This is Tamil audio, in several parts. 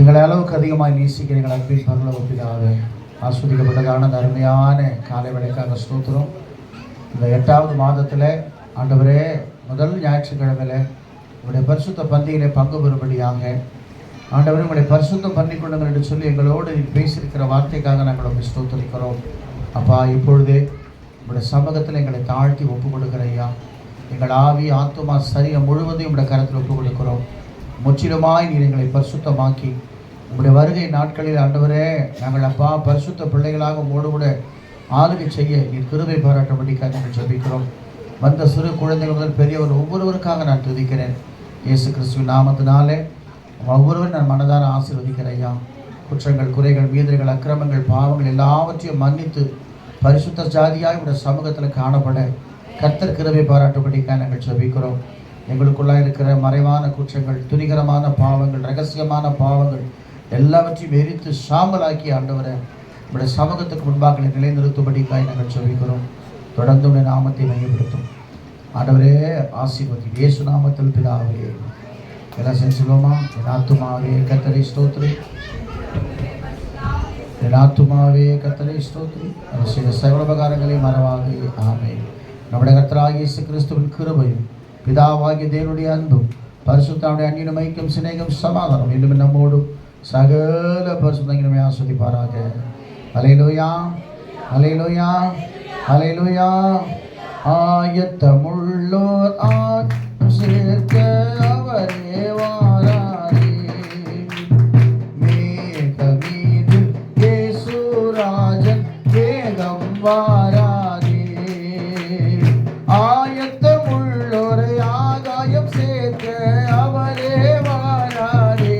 எங்களை அளவுக்கு அதிகமாக நேசிக்கிறீங்கள் அன்பின் பரலோக பிதாவே ஆஸ்வதிக்கப்பட்டதான அந்த அருமையான காலை வேலைக்காக ஸ்தோத்திரம். இந்த எட்டாவது மாதத்தில் ஆண்டவரே முதல் ஞாயிற்றுக்கிழமையில் உங்களுடைய பரிசுத்த பந்தியிலே பங்கு பெறும்படியாக ஆண்டவரே உங்களுடைய பரிசுத்தம் பண்ணி கொள்ளுங்கள் என்று சொல்லி எங்களோடு பேசியிருக்கிற வார்த்தைக்காக நாங்கள் உங்களை ஸ்தோத்தரிக்கிறோம். அப்பா இப்பொழுதே உங்களுடைய சமூகத்தில் எங்களை தாழ்த்தி ஒப்புக் கொடுக்கிற ஐயா. எங்கள் ஆவி ஆத்மா சரீரம் முழுவதையும் உங்களுடைய கருத்தில் ஒப்புக் கொடுக்கிறோம் முற்றிலுமாய் நீர் எங்களை பரிசுத்தமாக்கி. உங்களுடைய வருகை நாட்களில் ஆண்டவரே நாங்கள் அப்பா பரிசுத்த பிள்ளைகளாக உங்களோடு கூட ஆளுகை செய்ய நீர் கிருபை பாராட்டும்படிக்காக நாங்கள் ஜபிக்கிறோம். வந்த சிறு குழந்தைகள் முதல் பெரியவர் ஒவ்வொருவருக்காக நான் துதிக்கிறேன். இயேசு கிறிஸ்துவின் நாமத்தினாலே ஒவ்வொருவரும் நான் மனதார ஆசீர்வதிக்கிறேன் ஐயா. குற்றங்கள் குறைகள் மீதல்கள் அக்கிரமங்கள் பாவங்கள் எல்லாவற்றையும் மன்னித்து பரிசுத்த ஜாதியாக உடைய சமூகத்தில் காணப்பட கர்த்தர் கிருமை பாராட்டும்படிக்காக நாங்கள் ஜபிக்கிறோம். எங்களுக்குள்ளாக இருக்கிற மறைவான குற்றங்கள் துணிகரமான பாவங்கள் ரகசியமான பாவங்கள் எல்லாவற்றையும் எரித்து சாம்பலாக்கி ஆண்டவரை உடைய சமூகத்துக்கு முன்பாக நிலைநிறுத்தும்படிக்காய் நாங்கள் சொல்லிக்கிறோம். தொடர்ந்து உடைய நாமத்தை மையப்படுத்தும். ஆண்டவரே ஆசீர்வதி இயேசு நாமத்தில் பிதாவே எல்லாம் செஞ்சு சொல்லுவோமா என் ஆத்துமாவே கத்தரை ஸ்தோத்ரி. என் ஆத்துமாவே கத்தரை ஸ்தோத்ரி. அவர் செய்த சகல உபகாரங்களை மறவாது. ஆமே நம்முடைய கத்தராக இயேசு கிறிஸ்துவின் கிருபையும் பிதாவாகிய தேவனுடைய அன்பும் பரிசுத்தாவுடைய அந்நியனும் ஐக்கியம் சிநேகம் சமாதானம் இன்னும் நம்மோடும் சகல பரிசுத்தங்களுமே ஆஸ்வதிப்பாராக. அலையிலோயா அலையிலோயா அலையிலோயா ஆயத்தமுள்ளோர் ஆகாயம் சேர்க்க அவரே வாராரே.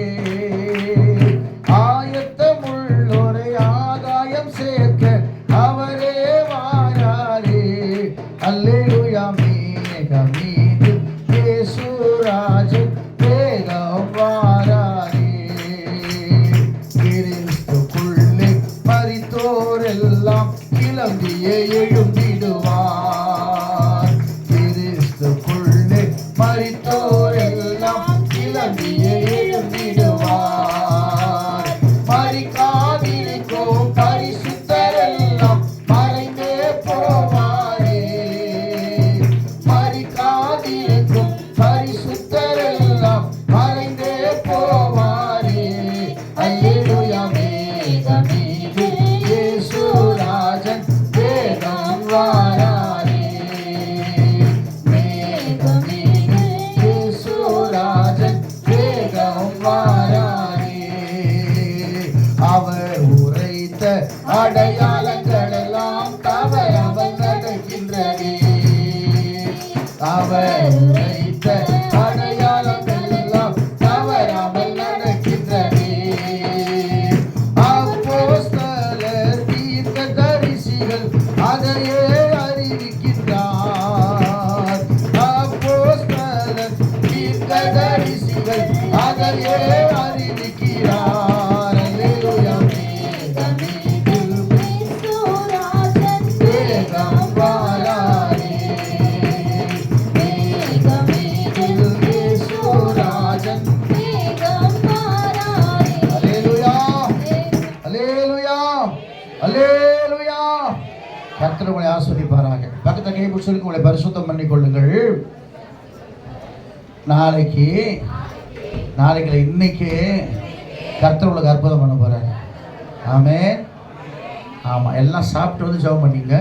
ஆயத்தமுள்ளோரை ஆகாயம் சேர்க்க அவரே வாராரே. அல்லேலூயா மேகமீது இயேசுராஜன் வேகம் வாராரே. கிறிஸ்துக்குள்ளே மரித்தோரெல்லாம் கிளம்பியே எழுந்திடுவார் வாராரே அவர் உரைத்த அடையாளங்கள் எல்லாம் தவறாமல் நடக்கின்றனே அவர் உரைத்த அடையாளங்கள் எல்லாம் தவறாமல் நடக்கின்றனே அப்போஸ்தலர் தீர்க்கதரிசிகள் அதையே உங்களை ஆஸ்வதிப்பாராக. பக்கத்தை கை பிடிச்சி உங்களை பரிசுத்தம் பண்ணி கொள்ளுங்கள். நாளைக்கு நாளைக்கு இன்னைக்கு கர்த்தர் உங்களுக்கு அற்புதம் பண்ண போறாரு. ஆமே ஆமாம் எல்லாம் சாப்பிட்டு வந்து ஜெபம் பண்ணிங்க